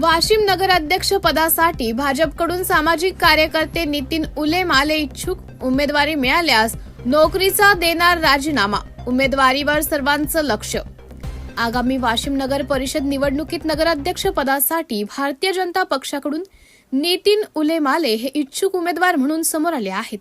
वाशिम नगराध्यक्ष पदासाठी भाजपकडून सामाजिक कार्यकर्ते नितीन उलेमाले इच्छुक. उमेदवारी मिळाल्यास नोकरीचा देणार राजीनामा. उमेदवारीवर सर्वांचं लक्ष. आगामी वाशिम नगर परिषद निवडणुकीत नगराध्यक्ष पदासाठी भारतीय जनता पक्षाकडून नितीन उलेमाले हे इच्छुक उमेदवार म्हणून समोर आले आहेत.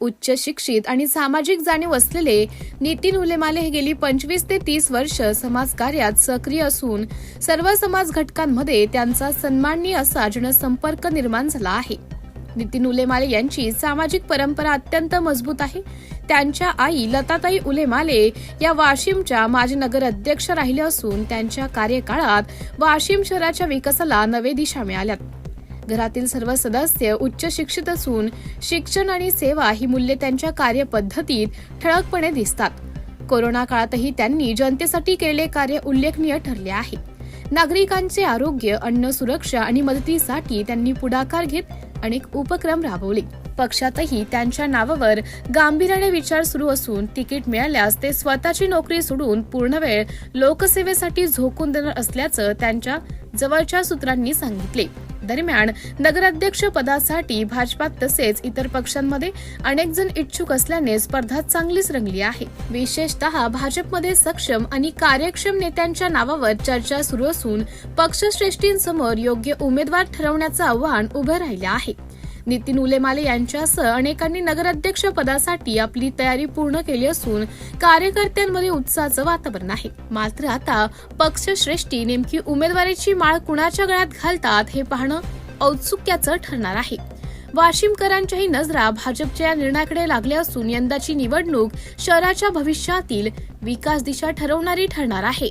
उच्च शिक्षित आणि सामाजिक जाणीव असलेले नितीन उलेमाले हे गेली पंचवीस ते तीस वर्ष समाजकार्यात सक्रिय असून सर्व समाज घटकांमध्ये त्यांचा सन्माननीय असा जनसंपर्क निर्माण झाला आहे. नितीन उलेमाले यांची सामाजिक परंपरा अत्यंत मजबूत आहे. त्यांच्या आई लताताई उलेमाले या वाशिमच्या माजी नगर अध्यक्ष राहिल्या असून त्यांच्या कार्यकाळात वाशिम शहराच्या विकासाला नवे दिशा मिळाल्यात. घरातील सर्व सदस्य उच्च शिक्षित असून शिक्षण आणि सेवा ही मूल्ये त्यांच्या कार्यपद्धतीत ठळकपणे दिसतात. कोरोना काळातही त्यांनी जनतेसाठी केलेले कार्य उल्लेखनीय ठरले आहे. नागरिकांचे आरोग्य अन्न सुरक्षा आणि मदतीसाठी त्यांनी पुढाकार घेत अनेक उपक्रम राबवले. पक्षातही त्यांच्या नावावर गांभीर्याने विचार सुरू असून तिकीट मिळाल्यास ते स्वतःची नोकरी सोडून पूर्णवेळ लोकसेवेसाठी झोकून देणार असल्याचं त्यांच्या जवळच्या सूत्रांनी सांगितले. दरम्यान नगराध्यक्ष पदासाठी भाजपात तसेच इतर पक्षांमध्ये अनेक जण इच्छुक असल्याने स्पर्धा चांगलीच रंगली आहे. विशेषतः भाजपमध्ये सक्षम आणि कार्यक्षम नेत्यांच्या नावावर चर्चा सुरू असून पक्षश्रेष्ठींसमोर योग्य उमेदवार ठरवण्याचं आव्हान उभं राहिलं आहे. नितीन उलेमाले यांच्यासह अनेकांनी नगराध्यक्ष पदासाठी आपली तयारी पूर्ण केली असून कार्यकर्त्यांमध्ये उत्साहाचं वातावरण आहे. मात्र आता पक्षश्रेष्ठी नेमकी उमेदवारीची माळ कुणाच्या गळ्यात घालतात हे पाहणं औत्सुक्याचं ठरणार आहे. वाशिमकरांच्याही नजरा भाजपच्या या निर्णयाकडे लागल्या असून यंदाची निवडणूक शहराच्या भविष्यातील विकास दिशा ठरवणारी ठरणार आहे.